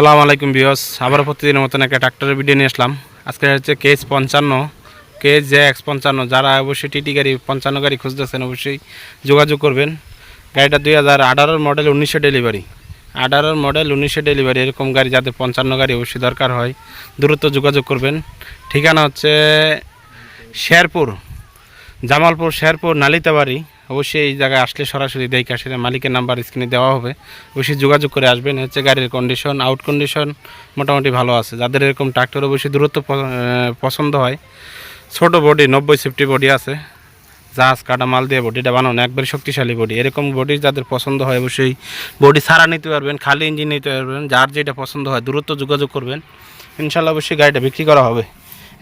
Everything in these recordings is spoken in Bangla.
সালাম আলাইকুম বিয়স আবার প্রতিদিনের মতন একটা ট্রাক্টরের ভিডিও নিয়ে আসলাম। আজকে হচ্ছে কেএস পঞ্চান্ন কেএস জে এক্স পঞ্চান্ন। যারা অবশ্যই টিটি গাড়ি, পঞ্চান্ন গাড়ি খুঁজতেছেন, অবশ্যই যোগাযোগ করবেন। গাড়িটা দুই হাজার আঠারোর মডেল উনিশশো ডেলিভারি আঠারোর মডেল উনিশশো ডেলিভারি এরকম গাড়ি যাদের পঞ্চান্ন গাড়ি অবশ্যই দরকার হয়, দ্রুত যোগাযোগ করবেন। ঠিকানা হচ্ছে শেরপুর, জামালপুর, শেরপুর, নালিতাবাড়ি। অবশ্যই এই জায়গায় আসলে সরাসরি দেখে আসলে মালিকের নাম্বার স্ক্রিনে দেওয়া হবে। অবশ্যই যোগাযোগ করে আসবেন। হচ্ছে গাড়ির কন্ডিশন আউট কন্ডিশন মোটামুটি ভালো আছে। যাদের এরকম ট্রাক্টর অবশ্যই দূরত্ব পছন্দ হয়। ছোট বডি নব্বই সেফটি বডি আছে। জাহাজ কাটা মাল দিয়ে বডিটা বানানো, একবারে শক্তিশালী বডি এরকম বডি যাদের পছন্দ হয় অবশ্যই বডি সারা নিতে পারবেন, খালি ইঞ্জিন নিতে পারবেন, যার যেটা পছন্দ হয় দূরত্ব যোগাযোগ করবেন। ইনশাল্লাহ অবশ্যই গাড়িটা বিক্রি করা হবে।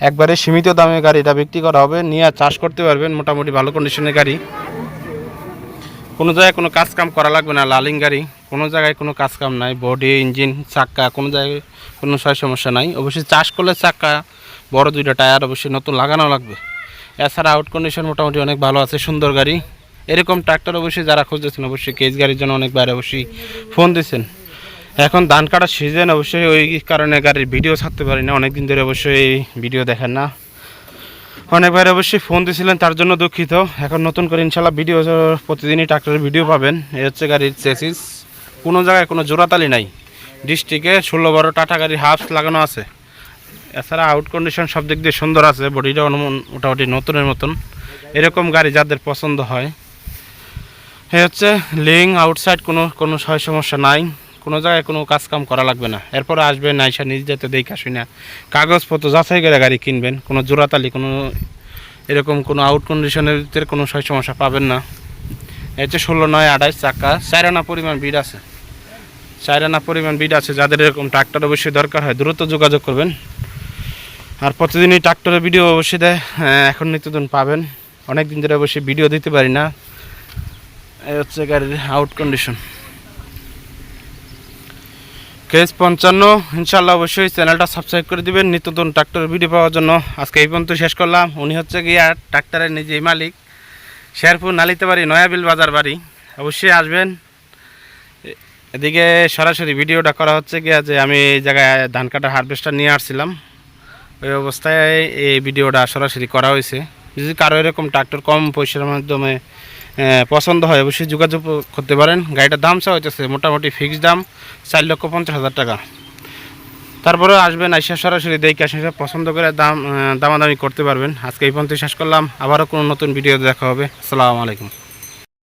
একবারে সীমিত দামে গাড়িটা বিক্রি করা হবে। নিয়ে চাষ করতে পারবেন। মোটামুটি ভালো কন্ডিশনের গাড়ি। কোনো জায়গায় কোনো কাজ কাম করা লাগবে না, লালিং গাড়ি, কোনো জায়গায় কোনো কাজ কাম নাই বডি ইঞ্জিন চাক্কা কোনো জায়গায় কোনো সয় সমস্যা নাই। অবশ্যই চাষ করলে চাক্কা বড় দুইটা টায়ার অবশ্যই নতুন লাগানো লাগবে। এছাড়া আউট কন্ডিশন মোটামুটি অনেক ভালো আছে, সুন্দর গাড়ি। এরকম ট্রাক্টর অবশ্যই যারা খুঁজতেছেন, অবশ্যই কেজ গাড়ির জন্য অনেকবার অবশ্যই ফোন দিয়েছেন এখন ধান কাটার সিজন অবশ্যই ওই কারণে গাড়ির ভিডিও ছাড়তে পারি না অনেক দিন ধরে অবশ্যই ভিডিও দেখেন না। অনেকবার অবশ্যই ফোন দিয়েছিলেন, তার জন্য দুঃখিত। এখন নতুন করে ইনশাল্লাহ ভিডিও প্রতিদিনই ট্রাক্টরের ভিডিও পাবেন। এ হচ্ছে গাড়ির চেসিস কোনো জায়গায় কোনো জোড়াতালি নাই। ডিস্ট্রিক্টে ষোলো বারো টাটা গাড়ির হাফস লাগানো আছে। এছাড়া আউট কন্ডিশন সব দিক দিয়ে সুন্দর আছে বডিটা মোটামুটি নতুনের মতন। এরকম গাড়ি যাদের পছন্দ হয়। এ হচ্ছে লিং আউটসাইড কোনো কোনো সয় সমস্যা নাই। কোনো জায়গায় কোনো কাজ কাম করা লাগবে না। এরপরে আসবেন নাইসা নিজ যেতে দেখে আসুন না কাগজপত্র যাচাই করে গাড়ি কিনবেন কোনো জোড়াতালি কোনো এরকম কোনো আউট কন্ডিশনের কোনো সয় সমস্যা পাবেন না। এ হচ্ছে ষোলো নয় আঠাইশ চাকা। চারানা পরিমাণ বিড আছে। চারানা পরিমাণ বিড আছে যাদের এরকম ট্রাক্টর অবশ্যই দরকার হয় দ্রুত যোগাযোগ করবেন। আর প্রতিদিনই ট্রাক্টরের ভিডিও অবশ্যই দেয় হ্যাঁ, এখন নিত্যদিন পাবেন। অনেক দিন ধরে অবশ্যই ভিডিও দিতে পারি না। এই হচ্ছে গাড়ির আউট কন্ডিশন কেস পঞ্চান্ন। ইনশাল্লাহ অবশ্যই চ্যানেলটা সাবস্ক্রাইব করে দিবেন। নিত্যদিন ট্রাক্টরের ভিডিও পাওয়ার জন্য। আজকে এই পর্যন্ত শেষ করলাম। উনি হচ্ছে গিয়া ট্রাক্টরের নিজেই মালিক। শেরপুর নালিতে বাড়ি নয়াবিল বাজার বাড়ি। অবশ্যই আসবেন। এদিকে সরাসরি ভিডিওটা করা হচ্ছে গিয়া যে আমি এই জায়গায় ধান কাটার হারভেস্টার নিয়ে আসছিলাম। ওই অবস্থায় এই ভিডিওটা সরাসরি করা হয়েছে। যদি কারও এরকম ট্রাক্টর কম পয়সার মাধ্যমে পছন্দ হয়, অবশ্যই যোগাযোগ করতে পারেন। গাড়িটার দাম চা হইতেছে মোটামুটি ফিক্সড দাম চার লক্ষ পঞ্চাশ হাজার টাকা। তারপরে আসবেন, আইসা সরাসরি দেখে আসেন পছন্দ করে দাম দামাদামি করতে পারবেন। আজকে এই পর্যন্ত শেষ করলাম। আবারও কোনো নতুন ভিডিও দেখা হবে। আসসালামু আলাইকুম।